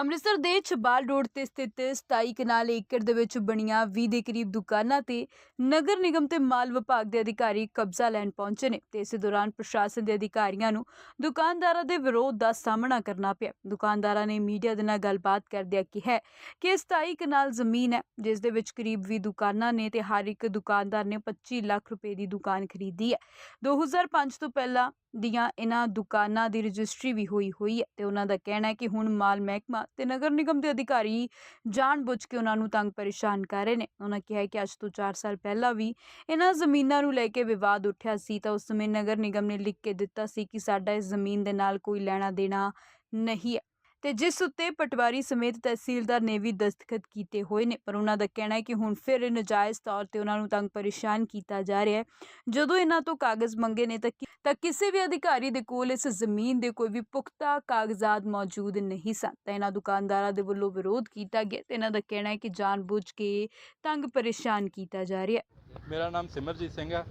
ਅੰਮ੍ਰਿਤਸਰ ਦੇ ਛਬਾਲ ਰੋਡ ਤੇ ਸਥਿਤ 27 ਕਨਾਲ ਏਕੜ ਦੇ ਵਿੱਚ ਬਣੀਆਂ 20 ਦੇ ਕਰੀਬ ਦੁਕਾਨਾਂ ਤੇ ਨਗਰ ਨਿਗਮ ਤੇ ਮਾਲ ਵਿਭਾਗ ਦੇ ਅਧਿਕਾਰੀ ਕਬਜ਼ਾ ਲੈਣ ਪਹੁੰਚੇ ਨੇ ਤੇ ਇਸੇ ਦੌਰਾਨ ਪ੍ਰਸ਼ਾਸਨ ਦੇ ਅਧਿਕਾਰੀਆਂ ਨੂੰ ਦੁਕਾਨਦਾਰਾਂ ਦੇ ਵਿਰੋਧ ਦਾ ਸਾਹਮਣਾ ਕਰਨਾ ਪਿਆ। ਦੁਕਾਨਦਾਰਾਂ ਨੇ ਮੀਡੀਆ ਦੇ ਨਾਲ ਗੱਲਬਾਤ ਕਰਦਿਆਂ ਕਿਹਾ ਕਿ 27 ਕਨਾਲ ਜ਼ਮੀਨ ਹੈ, ਜਿਸ ਦੇ ਵਿੱਚ ਕਰੀਬ 20 ਦੁਕਾਨਾਂ ਨੇ ਤੇ ਹਰ ਇੱਕ ਦੁਕਾਨਦਾਰ ਨੇ 25 ਲੱਖ ਰੁਪਏ ਦੀ ਦੁਕਾਨ ਖਰੀਦੀ ਹੈ। 2005 ਤੋਂ ਪਹਿਲਾਂ ਦੀਆਂ ਇਹਨਾਂ ਦੁਕਾਨਾਂ ਦੀ ਰਜਿਸਟਰੀ ਵੀ ਹੋਈ ਹੋਈ ਹੈ ਤੇ ਉਹਨਾਂ ਦਾ ਕਹਿਣਾ ਹੈ ਕਿ ਹੁਣ ਮਾਲ ਮਹਿਕਮਾ ਤੇ ਨਗਰ ਨਿਗਮ ਦੇ ਅਧਿਕਾਰੀ ਜਾਣਬੁੱਝ ਕੇ ਉਹਨਾਂ ਨੂੰ ਤੰਗ ਪਰੇਸ਼ਾਨ ਕਰ ਰਹੇ ਨੇ। ਉਹਨਾਂ ਕਿਹਾ ਕਿ ਅੱਜ ਤੋਂ 4 ਸਾਲ ਪਹਿਲਾਂ ਵੀ ਇਹਨਾਂ ਜ਼ਮੀਨਾਂ ਨੂੰ ਲੈ ਕੇ ਵਿਵਾਦ ਉੱਠਿਆ ਸੀ ਤਾਂ ਉਸ ਸਮੇਂ ਨਗਰ ਨਿਗਮ ਨੇ ਲਿਖ ਕੇ ਦਿੱਤਾ ਸੀ ਕਿ ਸਾਡਾ ਇਸ ਜ਼ਮੀਨ ਦੇ ਨਾਲ ਕੋਈ ਲੈਣਾ ਦੇਣਾ ਨਹੀਂ ਹੈ। ਤੇ ਜਿਸ ਉੱਤੇ ਪਟਵਾਰੀ ਸਮੇਤ ਤਹਿਸੀਲਦਾਰ ਨੇ ਵੀ ਦਸਤਖਤ ਕੀਤੇ ਹੋਏ ਨੇ, ਪਰ ਉਹਨਾਂ ਦਾ ਕਹਿਣਾ ਹੈ ਕਿ ਹੁਣ ਫਿਰ ਨਜਾਇਜ਼ ਤੌਰ ਤੇ ਉਹਨਾਂ ਨੂੰ ਤੰਗ ਪਰੇਸ਼ਾਨ ਕੀਤਾ ਜਾ ਰਿਹਾ ਹੈ। ਜਦੋਂ ਇਹਨਾਂ ਤੋਂ ਕਾਗਜ਼ ਮੰਗੇ ਨੇ ਤਾਂ ਕਿਸੇ ਵੀ ਅਧਿਕਾਰੀ ਦੇ ਕੋਲ ਇਸ ਜ਼ਮੀਨ ਦੇ ਕੋਈ ਵੀ ਪੁਖਤਾ ਕਾਗਜ਼ਾਤ ਮੌਜੂਦ ਨਹੀਂ ਸਨ, ਤਾਂ ਇਹਨਾਂ ਦੁਕਾਨਦਾਰਾਂ ਦੇ ਵੱਲੋਂ ਵਿਰੋਧ ਕੀਤਾ ਗਿਆ ਤੇ ਇਹਨਾਂ ਦਾ ਕਹਿਣਾ ਹੈ ਕਿ ਜਾਣਬੁੱਝ ਕੇ ਤੰਗ ਪਰੇਸ਼ਾਨ ਕੀਤਾ ਜਾ ਰਿਹਾ ਹੈ। ਮੇਰਾ ਨਾਮ ਸਿਮਰਜੀਤ ਸਿੰਘ ਆ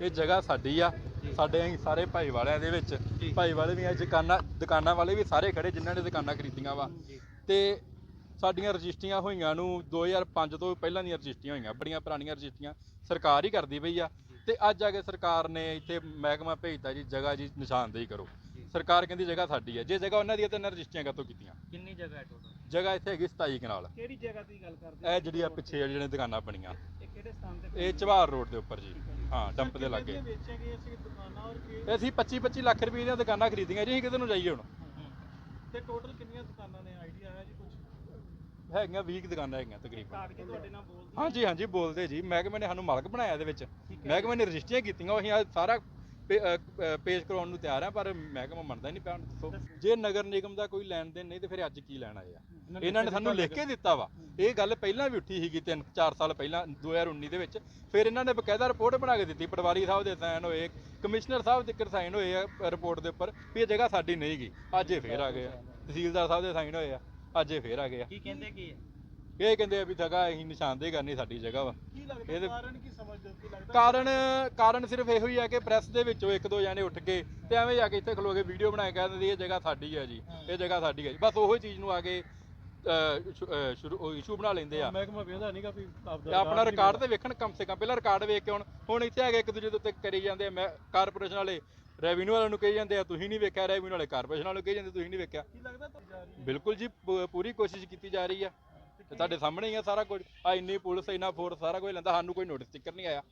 ਇਹ ਜਗ੍ਹਾ ਸਾਡੀ ਆ। ਸਾਡੇ ਅਸੀਂ ਸਾਰੇ ਭਾਈ ਵਾਲਿਆਂ ਦੇ ਵਿੱਚ ਭਾਈ ਵਾਲੇ ਵੀ ਆ ਦੁਕਾਨਾਂ ਦੁਕਾਨਾਂ ਵਾਲੇ ਵੀ ਸਾਰੇ ਖੜੇ ਜਿਨ੍ਹਾਂ ਨੇ ਦੁਕਾਨਾਂ ਖਰੀਦੀਆਂ ਵਾ। ਤੇ ਸਾਡੀਆਂ ਰਜਿਸਟਰੀਆਂ ਹੋਈਆਂ ਨੂੰ 2005 ਤੋਂ ਪਹਿਲਾਂ ਦੀਆਂ ਰਜਿਸਟਰੀਆਂ ਹੋਈਆਂ ਬੜੀਆਂ ਪੁਰਾਣੀਆਂ ਰਜਿਸਟਰੀਆਂ ਸਰਕਾਰ ਹੀ ਕਰਦੀ ਪਈ ਆ। ਤੇ ਅੱਜ ਆ ਕੇ ਸਰਕਾਰ ਨੇ ਇੱਥੇ ਮਹਿਕਮਾ ਭੇਜਤਾ ਜੀ ਜਗ੍ਹਾ ਜੀ ਨਿਸ਼ਾਨਦੇਹੀ ਕਰੋ। ਸਰਕਾਰ ਕਹਿੰਦੀ ਜਗ੍ਹਾ ਸਾਡੀ ਹੈ ਜੇ ਜਗ੍ਹਾ ਉਹਨਾਂ ਦੀ ਹੈ ਤਾਂ ਇਹਨਾਂ ਰਜਿਸਟਰੀਆਂ ਕਾਤੋਂ ਕੀਤੀਆਂ? ਕਿੰਨੀ ਜਗ੍ਹਾ ਹੈ ਟੋਟਲ ਜਗ੍ਹਾ ਇੱਥੇ ਹੈਗੀ 27 ਕਨਾਲ। ਕਿਹੜੀ ਜਗ੍ਹਾ ਦੀ ਗੱਲ ਕਰਦੇ ਇਹ ਜਿਹੜੀ ਆ ਪਿੱਛੇ ਜਿਹੜੀਆਂ ਦੁਕਾਨਾਂ ਬਣੀਆਂ। ਇਹ ਕਿਹੜੇ ਸਥਾਨ ਤੇ ਇਹ ਚਵਾਰ ਰੋਡ ਦੇ ਉੱਪਰ ਜੀ। ਹਾਂ ਡੰਪ ਦੇ ਲਾਗੇ। ਵੇਚੇ ਗਏ ਸੀ ਦੁਕਾਨਾਂ ਔਰ ਕੀ ਇਹ ਅਸੀਂ 25 25 ਲੱਖ ਰੁਪਏ ਦੀਆਂ ਦੁਕਾਨਾਂ ਖਰੀਦੀਆਂ ਜੀ ਅਸੀਂ ਕਿਤੇ ਨੂੰ ਜਾਈਏ ਹੁਣ। ਤੇ ਟੋਟਲ ਕਿੰਨੀਆਂ ਦੁਕਾਨਾਂ ਨੇ? ਆਈਡੀਆ ਹੈ ਜੀ ਕੁਝ ਹੈਗੀਆਂ 20 ਕੁ ਦੁਕਾਨਾਂ ਹੈਗੀਆਂ ਤਕਰੀਬਨ। ਕਾਗਜ਼ ਤੁਹਾਡੇ ਨਾਲ ਬੋਲਦੇ ਹਾਂਜੀ ਹਾਂਜੀ ਬੋਲਦੇ ਜੀ। ਮਹਿਕਮੇ ਨੇ ਸਾਨੂੰ ਮਾਲਕ ਬਣਾਇਆ ਇਹਦੇ ਵਿੱਚ। ਮਹਿਕਮੇ ਨੇ ਰਜਿਸਟਰੀਆਂ ਕੀਤੀਆਂ ਅਸੀਂ ਸਾਰਾ ਪੇਸ਼ ਕਰਾਉਣ ਨੂੰ ਤਿਆਰ ਆ ਪਰ ਮਹਿਕਮਾ ਮੰਨਦਾ ਨਹੀਂ ਪਿਆ ਦੱਸੋ। ਜੇ ਨਗਰ ਨਿਗਮ ਦਾ ਕੋਈ ਲੈਣ ਦੇਣ ਨਹੀਂ ਤੇ ਫਿਰ ਅੱਜ ਕੀ ਲੈਣ ਆਏ ਆ? ਇਹਨਾਂ ਨੇ ਸਾਨੂੰ ਲਿਖ ਕੇ ਦਿੱਤਾ ਵਾ। ਇਹ ਗੱਲ ਪਹਿਲਾਂ ਵੀ ਉੱਠੀ ਸੀਗੀ 3 4 ਸਾਲ ਪਹਿਲਾਂ 2019 ਦੇ ਵਿੱਚ। ਫਿਰ ਇਹਨਾਂ ਨੇ ਬਕਾਇਦਾ ਰਿਪੋਰਟ ਬਣਾ ਕੇ ਦਿੱਤੀ ਪਟਵਾਰੀ ਸਾਹਿਬ ਦੇ ਸਾਈਨ ਹੋਏ ਕਮਿਸ਼ਨਰ ਸਾਹਿਬ ਦੇ ਸਾਈਨ ਹੋਏ ਆ ਰਿਪੋਰਟ ਦੇ ਉੱਪਰ ਵੀ ਇਹ ਜਗ੍ਹਾ ਸਾਡੀ ਨਹੀਂ ਗੀ ਅੱਜ ਇਹ ਫੇਰ ਆ ਗਏ ਆ। ਤਹਿਸੀਲਦਾਰ ਸਾਹਿਬ ਦੇ ਸਾਈਨ ਹੋਏ ਆ ਅੱਜ ਇਹ ਫੇਰ ਆ ਗਏ ਆ। ਕੀ ਕਹਿੰਦੇ ਕੀ ਹੈ ਇਹ ਕਹਿੰਦੇ ਆ ਵੀ ਜਗ੍ਹਾ ਅਸੀਂ ਨਿਸ਼ਾਨਦੇਹੀ ਕਰਨੀ ਸਾਡੀ ਜਗ੍ਹਾ ਵਾ। ਕੀ ਲੱਗਦਾ ਇਹਦੇ- ਕਾਰਨ ਕੀ ਸਮਝਦੇ ਹੋ? ਕੀ ਲੱਗਦਾ? ਕਾਰਨ ਕਾਰਨ ਸਿਰਫ ਇਹੋ ਹੀ ਆ ਕਿ ਪ੍ਰੈਸ ਦੇ ਵਿੱਚੋਂ ਇੱਕ ਦੋ ਜਾਣੇ ਉੱਠ ਕੇ ਤੇ ਐਵੇਂ ਜਾ ਕੇ ਇੱਥੇ ਖਲੋ ਕੇ ਵੀਡੀਓ ਬਣਾ ਕੇ ਕਹਿ ਦਿੰਦੇ ਇਹ ਜਗ੍ਹਾ ਸਾਡੀ ਹੈ ਜੀ ਇਹ ਜਗ੍ਹਾ ਸਾਡੀ ਹੈ ਜੀ। ਬਸ ਉਹੀ ਚੀਜ਼ ਨੂੰ ਆ ਕੇ ਇਸ਼ੂ ਬਣਾ ਲੈਂਦੇ ਆ। ਮਹਿਕਮਾ ਵੇਂਦਾ ਨਹੀਂਗਾ ਵੀ ਤੇ ਆਪਣਾ ਰਿਕਾਰਡ ਤੇ ਵੇਖਣ ਕਮ ਸੇ ਕਮ। ਪਹਿਲਾਂ ਰਿਕਾਰਡ ਵੇਖ ਕੇ ਹੁਣ ਹੁਣ ਇੱਥੇ ਆ ਕੇ ਇੱਕ ਦੂਜੇ ਦੇ ਉੱਤੇ ਕਰੀ ਜਾਂਦੇ ਆ। ਕਾਰਪੋਰੇਸ਼ਨ ਵਾਲੇ ਰੈਵਨਿਊ ਵਾਲਿਆਂ ਨੂੰ ਕਹੀ ਜਾਂਦੇ ਆ ਤੁਸੀਂ ਨਹੀਂ ਵੇਖਿਆ ਰੈਵਨਿਊ ਵਾਲੇ। ਕਾਰਪੋਰੇਸ਼ਨ ਵਾਲਿਆਂ ਨੂੰ ਕਹੀ ਜਾਂਦੇ ਤੁਸੀਂ ਨਹੀਂ ਵੇਖਿਆ। ਕੀ ਲੱਗਦਾ ਤੁਹਾਨੂੰ ਜਾ ਰਹੀ ਹੈ? ਬਿਲਕੁਲ ਜੀ ਪੂਰੀ ਕੋਸ਼ਿਸ਼ ਕੀਤੀ ਜਾ ਰਹੀ ਆ। ਤੇ ਤੁਹਾਡੇ ਸਾਹਮਣੇ ਹੀ ਆ ਸਾਰਾ ਕੁਝ। ਆ ਇੰਨੀ ਪੁਲਿਸ ਇੰਨਾ ਫੋਰਸ ਸਾਰਾ ਕੁਝ ਲੈਂਦਾ। ਸਾਨੂੰ ਕੋਈ ਨੋਟਿਸ ਸਟicker ਨਹੀਂ ਆਇਆ।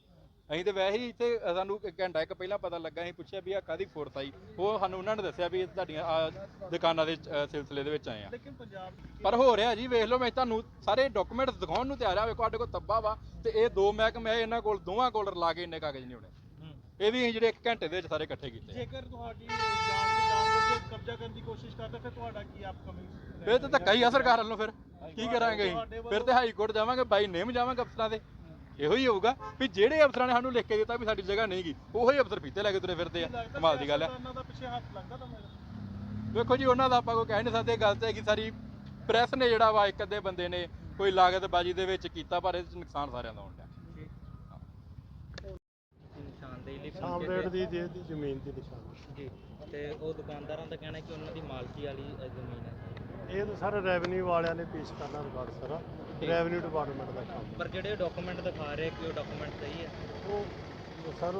ਅਸੀਂ ਤੇ ਵੈਸੇ ਹੀ ਇੱਥੇ ਸਾਨੂੰ ਇੱਕ ਘੰਟਾ ਇੱਕ ਪਹਿਲਾਂ ਪਤਾ ਲੱਗਾ ਅਸੀਂ ਪੁੱਛਿਆ ਵੀ ਆ ਕਾਦੀ ਫੋਰਸ ਆਈ। ਉਹ ਸਾਨੂੰ ਉਹਨਾਂ ਨੇ ਦੱਸਿਆ ਵੀ ਇਹ ਤੁਹਾਡੀਆਂ ਆਹ ਦੁਕਾਨਾਂ ਦੇ ਅ, ਸਿਲਸਿਲੇ ਦੇ ਵਿੱਚ ਆਏ ਆ। ਲੇਕਿਨ ਪੰਜਾਬ ਦੀ ਪਰ ਹੋ ਰਿਹਾ ਜੀ ਵੇਖ ਲਓ ਮੈਂ ਤੁਹਾਨੂੰ ਸਾਰੇ ਡਾਕੂਮੈਂਟਸ ਦਿਖਾਉਣ ਨੂੰ ਤਿਆਰ ਆ ਵੇਖੋ ਸਾਡੇ ਕੋਲ ਤੱਬਾ ਵਾ ਤੇ ਇਹ ਦੋ ਮਹਿਕਮੇ ਆ, ਇਹਨਾਂ ਕੋਲ ਦੋਵਾਂ ਕੋਲ ਰਲਾ ਕੇ ਇੰਨੇ ਕਾਗਜ਼ ਨਹੀਂ ਹੋਣੇ। ਇਹ ਵੀ ਅਸੀਂ ਜਿਹੜੇ ਇੱਕ ਘੰਟੇ ਦੇ ਵਿੱਚ ਸਾਰੇ ਇਕੱਠੇ ਕੀਤੇ। ਜੇਕਰ ਤੁਹਾਡੀ ਜਾਣ ਦੀ ਜਾਣ ਕੇ ਕਬਜ਼ਾ ਕਰਨ ਦੀ ਕੋਸ਼ਿਸ਼ ਕਰਦਾ ਫਿਰ ਤੁਹਾਡਾ ਕੀ ਅਪਕਮਿੰਗ ਫਿਰ ਤਾਂ ਧੱਕਾ ਹੀ ਆ ਸਰਕਾਰ ਵੱਲੋਂ ਫਿਰ। ਕੀ ਕਰਾਂਗੇ ਅਸੀਂ? ਫਿਰ ਤੇ ਹਾਈ ਕੋਰਟ ਜਾਵਾਂਗੇ ਬਾਈ ਨੇਮ ਜਾਵਾਂਗੇ ਅਫਸਰਾਂ ਦੇ। ਇਹੋ ਹੀ ਹੋਊਗਾ ਵੀ ਜਿਹੜੇ ਅਫਸਰਾਂ ਨੇ ਸਾਨੂੰ ਲਿਖ ਕੇ ਦਿੱਤਾ ਵੀ ਸਾਡੀ ਜਗ੍ਹਾ ਨਹੀਂ ਗੀ ਉਹੀ ਅਫਸਰ ਫੀਤੇ ਲੈ ਕੇ ਤੁਰੇ ਫਿਰਦੇ ਆ ਕਮਾਲ ਦੀ ਗੱਲ ਹੈ ਉਹਨਾਂ ਦਾ ਪਿੱਛੇ ਹੱਥ ਲੱਗਦਾ ਤੁਹਾਨੂੰ ਵੇਖੋ ਜੀ ਉਹਨਾਂ ਦਾ ਆਪਾਂ ਕੋਈ ਕਹਿ ਨਹੀਂ ਸਕਦੇ ਗੱਲ ਤੇ ਹੈਗੀ ਸਾਰੀ ਪ੍ਰੈਸ ਨੇ ਜਿਹੜਾ ਵਾ ਇੱਕ ਅੱਧੇ ਬੰਦੇ ਨੇ ਕੋਈ ਲਾਗਤਬਾਜ਼ੀ ਦੇ ਵਿੱਚ ਕੀਤਾ ਪਰ ਇਹ 'ਚ ਨੁਕਸਾਨ ਸਾਰਿਆਂ ਦਾ ਹੁੰਦਾ ਨਿਸ਼ਾਨਦੇਹੀ ਲਈ ਸ਼ਾਮ ਪਹੁੰਚੇ ਰੇਟ ਦੀ ਦੇ ਦੀ ਜ਼ਮੀਨ ਦੀ ਨਿਸ਼ਾਨੀ। ਜੀ ਤੇ ਉਹ ਦੁਕਾਨਦਾਰਾਂ ਦਾ ਕਹਿਣਾ ਕਿ ਉਹਨਾਂ ਦੀ ਮਾਲਕੀ ਵਾਲੀ ਜ਼ਮੀਨ ਹੈ। ਇਹ ਤਾਂ ਸਾਰੇ ਰੈਵਨਿਊ ਵਾਲਿਆਂ ਨੇ ਪੇਸ਼ ਕਰਨਾ ਰਿਕਾਰਡ ਸਾਰਾ। ਰੈਵਨਿਊ ਡਿਪਾਰਟਮੈਂਟ ਦਾ ਕੰਮ ਪਰ ਜਿਹੜੇ ਡਾਕੂਮੈਂਟ ਦਿਖਾ ਰਹੇ ਕਿ ਉਹ ਡਾਕੂਮੈਂਟ ਸਹੀ ਹੈ? ਉਹ ਸਰ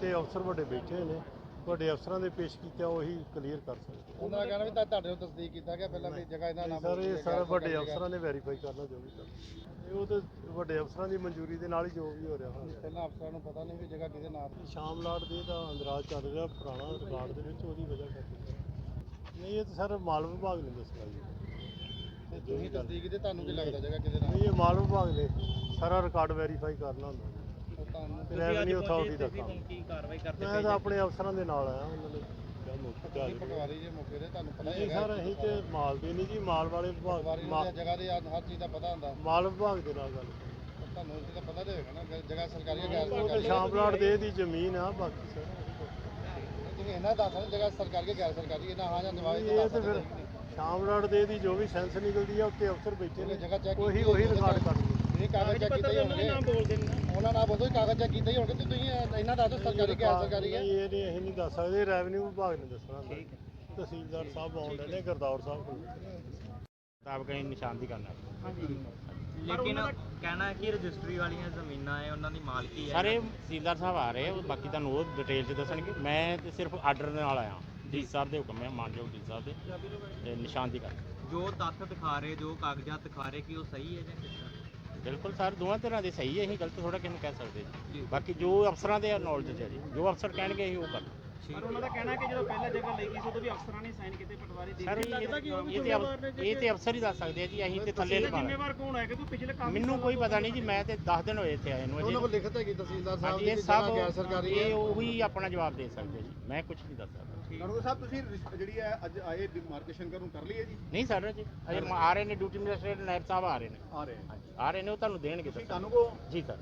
ਤੇ ਅਫਸਰ ਵੱਡੇ ਬੈਠੇ ਨੇ। ਵੱਡੇ ਅਫਸਰਾਂ ਦੇ ਪੇਸ਼ ਕੀਤਾ ਉਹੀ ਕਲੀਅਰ ਕਰ ਸਕਦੇ ਉਹਨਾਂ ਦਾ ਕਹਿਣਾ ਵੀ ਤਾਂ ਤੁਹਾਡੇ ਨੂੰ ਤਸਦੀਕ ਕੀਤਾ ਗਿਆ ਪਹਿਲਾਂ ਵੀ ਜਗ੍ਹਾ ਇਹਦਾ ਨਾਮ ਸਰ ਇਹ ਸਾਰਾ ਵੱਡੇ ਅਫਸਰਾਂ ਨੇ ਵੈਰੀਫਾਈ ਕਰਨਾ ਜੋ ਵੀ ਇਹ ਉਹ ਤਾਂ ਵੱਡੇ ਅਫਸਰਾਂ ਦੀ ਮਨਜ਼ੂਰੀ ਦੇ ਨਾਲ ਹੀ ਜੋ ਵੀ ਹੋ ਰਿਹਾ। ਹੋਣਾ ਪਹਿਲਾਂ ਅਫਸਰਾਂ ਨੂੰ ਪਤਾ ਨਹੀਂ ਵੀ ਜਗ੍ਹਾ ਕਿਹਦੇ ਨਾਮ ਸ਼ਾਮ ਲਾਟ ਦੇ ਦਾ ਅੰਦਰਾਜ ਚੱਲ ਰਿਹਾ ਪੁਰਾਣਾ ਰਿਕਾਰਡ ਦੇ ਵਿੱਚ ਉਹਦੀ ਵਜ੍ਹਾ ਕਰਕੇ। ਨਹੀਂ ਇਹ ਤਾਂ ਸਰ ਮਾਲ ਵਿਭਾਗ ਨੇ ਦੱਸਣਾ ਜੀ। ਤੇ ਤੁਸੀਂ ਤਸਦੀਕ ਕੀਤੀ ਤੁਹਾਨੂੰ ਕੀ ਲੱਗਦਾ ਜਗ੍ਹਾ ਕਿਹਦੇ ਨਾਮ ਨਹੀਂ ਇਹ ਮਾਲ ਵਿਭਾਗ ਨੇ ਸਾਰਾ ਰਿਕਾਰਡ ਵੈਰੀਫਾਈ ਕਰਨਾ ਹੁੰਦਾ ਉਹ ਤੁਹਾਨੂੰ ਤੇ ਰੈਵਨਿਊ ਅਥਾਰਟੀ ਦਾ ਕੰਮ ਕੀ ਕਾਰਵਾਈ ਕਰਦੇ ਮੈਂ ਤਾਂ ਆਪਣੇ ਅਫਸਰਾਂ ਦੇ ਨਾਲ ਆਇਆ ਉਹਨਾਂ ਨੇ ਕਿਹਾ ਮੌਕੇ ਤੇ ਆ ਤੁਸੀਂ। ਪਟਵਾਰੀ ਜੇ ਮੌਕੇ ਤੇ ਤੁਹਾਨੂੰ ਪਤਾ ਹੀ ਨਹੀਂ ਹੈਗਾ ਸਰ ਅਸੀਂ ਤੇ ਮਾਲ ਦੇ ਨਹੀਂ ਜੀ ਮਾਲ ਵਾਲੇ ਵਿਭਾਗ ਪਟਵਾਰੀ ਤਾਂ ਜਗ੍ਹਾ ਦੀ ਹਰ ਚੀਜ਼ ਦਾ ਪਤਾ ਹੁੰਦਾ। ਮਾਲ ਵਿਭਾਗ ਦੇ ਨਾਲ ਗੱਲ ਤੁਹਾਨੂੰ ਇਸ ਦਾ ਪਤਾ ਤੇ ਹੋਏਗਾ ਨਾ ਜਗ੍ਹਾ ਸਰਕਾਰੀ ਗੈਰ ਉਹ ਤੇ ਸਰਕਾਰੀ ਹੈ। ਸ਼ਾਮ ਪਲਾਟ ਦੇ ਦੀ ਜ਼ਮੀਨ ਆ ਬਾਕੀ ਸਰ। ਤੁਸੀਂ ਇਹਨਾਂ ਦੱਸ ਸਕਦੇ ਜਗ੍ਹਾ ਸਰਕਾਰੀ ਗੈਰ ਸਰਕਾਰੀ ਇਹਨਾਂ ਹਾਂ ਜਾਂ ਜਵਾਬ ਇਹ ਤੇ ਫਿਰ ਸ਼ਾਮ ਪਲਾਟ ਦੇ ਦੀ ਜੋ ਵੀ ਸੈਂਸ ਨਿਕਲਦੀ ਆ ਉੱਤੇ ਅਫਸਰ ਬੈਠੇ ਨੇ ਜਗ੍ਹਾ ਚੈੱਕ ਉਹੀ ਉਹੀ ਰਿਕਾਰਡ ਕਰਨਗੇ ਇਹ ਕਾਗਜ਼ ਚੈੱਕ ਕੀਤੇ ਹੋਣਗੇ। ਬੋਲਦੇ ਨੇ ਉਹਨਾਂ ਨਾਲ ਬੋਲੋ ਕਾਗਜ਼ ਚੈੱਕ ਕੀਤੇ ਹੀ ਹੋਣਗੇ ਤੇ ਤੁਸੀਂ ਇਹਨਾਂ ਦੱਸ ਦਿਓ ਸਰਕਾਰੀ ਗੈਰ ਸਰਕਾਰੀ ਹੈ? ਨਹੀਂ ਇਹ ਨਹੀਂ ਅਸੀਂ ਨਹੀਂ ਦੱਸ ਸਕਦੇ ਰੈਵਨਿਊ ਵਿਭਾਗ ਨੇ ਦੱਸਣਾ ਹੁੰਦਾ ਤਹਿਸੀਲਦਾਰ ਸਾਹਿਬ ਆਉਂਦੇ ਨੇ ਗੁਰਦੌਰ ਸਾਹਿਬ ਕੋਲ। ਮੁਤਾਬਕ ਅਸੀਂ ਨਿਸ਼ਾਨਦੀ ਕਰਨਾ ਲੇਕਿਨ ਕਹਿਣਾ ਹੈ ਕਿ ਰਜਿਸਟਰੀ ਵਾਲੀਆਂ ਜ਼ਮੀਨਾਂ ਹੈ ਉਹਨਾਂ ਦੀ ਮਾਲਕੀ ਹੈ। ਸਾਰੇ ਤਹਿਸੀਲਦਾਰ ਸਾਹਿਬ ਆ ਰਹੇ ਆ ਬਾਕੀ ਤੁਹਾਨੂੰ ਉਹ ਡਿਟੇਲ 'ਚ ਦੱਸਣਗੇ। ਮੈਂ ਤੇ ਸਿਰਫ ਆਰਡਰ ਨਾਲ ਆਇਆ। ਡੀ ਸਾਹਿਬ ਦੇ ਹੁਕਮ ਹੈ ਮਾਨਯੋਗ ਡੀ ਸਾਹਿਬ ਦੇ ਤੇ ਨਿਸ਼ਾਨਦੀ ਕਰ ਜੋ ਤੱਥ ਦਿਖਾ ਰਹੇ ਜੋ ਕਾਗਜ਼ਾਤ ਦਿਖਾ ਰਹੇ ਕਿ ਉਹ ਸਹੀ ਹੈ ਜਾਂ ਕਿਸ ਤਰ੍ਹਾਂ? ਬਿਲਕੁਲ ਸਰ ਦੋਵਾਂ ਤਰ੍ਹਾਂ ਦੇ ਸਹੀ ਹੈ ਅਸੀਂ ਗਲਤ ਥੋੜਾ ਕਿਹਨੂੰ ਕਹਿ ਸਕਦੇ ਜੀ। ਬਾਕੀ ਜੋ ਅਫਸਰਾਂ ਦੇ ਨੌਲੇਜ ਹੈ ਜੀ ਜੋ ਅਫਸਰ ਕਹਿਣਗੇ ਅਸੀਂ ਉਹ ਕਰ ਪਰ ਉਹਨਾਂ ਦਾ ਕਹਿਣਾ ਹੈ ਕਿ ਜਦੋਂ ਪਹਿਲਾਂ ਜਗ੍ਹਾ ਲਈ ਗਈ ਸੀ ਉਦੋਂ ਵੀ ਅਫਸਰਾਂ ਨੇ ਸਾਈਨ ਕੀਤੇ ਪਟਵਾਰੀ ਦੇ ਸਰ ਇਹ ਲੱਗਦਾ ਕਿ ਉਹ ਵੀ ਇਹ ਤੇ ਜ਼ਿੰਮੇਵਾਰ ਨੇ ਅਫ- ਇਹ ਤੇ ਅਫਸਰ ਹੀ ਦੱਸ ਸਕਦੇ ਆ ਜੀ ਅਸੀਂ ਤੇ ਥੱਲੇ ਲਗਾ ਜ਼ਿੰਮੇਵਾਰ ਕੌਣ ਹੈ ਕਿ ਤੂੰ ਪਿਛਲੇ ਕੰਮ ਮੈਨੂੰ ਕੋਈ ਪਤਾ ਨਹੀਂ ਜੀ ਮੈਂ ਤੇ 10 ਦਿਨ ਹੋਏ ਇੱਥੇ ਆਏ ਨੂੰ ਉਹਨਾਂ ਕੋਲ ਲਿਖਤ ਹੈਗੀ ਤਹਿਸੀਲਦਾਰ ਸਾਹਿਬ ਹਾਂਜੀ ਦੀ ਇਹ ਕਿ ਸਭ ਜਗ੍ਹਾ ਗੈਰ ਸਰਕਾਰੀ ਇਹ ਉਹੀ ਆਪਣਾ ਜਵਾਬ ਦੇ ਸਕਦੇ ਜੀ ਮੈਂ ਕੁਝ ਨਹੀਂ ਦੱਸ ਸਕਦਾ। ਕਾਨੂੰਗੋ ਸਾਹਿਬ ਤੁਸੀਂ ਰਿਸ- ਜਿਹੜੀ ਹੈ ਅੱਜ ਆਏ ਡਿਮਾਰਕੇਸ਼ਨ ਕਰਨ ਕਰ ਲਈ ਹੈ ਜੀ? ਨਹੀਂ ਸਰ ਜੀ ਅਜੇ ਆ ਰਹੇ ਨੇ ਡਿਊਟੀ ਮੈਜਿਸਟ੍ਰੇਟ ਨਾਇਬ ਸਾਹਿਬ ਆ ਰਹੇ ਨੇ। ਆ ਰਹੇ ਹਾਂਜੀ ਆ ਰਹੇ ਨੇ ਉਹ ਤੁਹਾਨੂੰ ਦੇਣਗੇ ਤੁਸੀਂ ਦੱਸਣਗੇ। ਕਾਨੂੰਗੋ ਜੀ ਸਰ।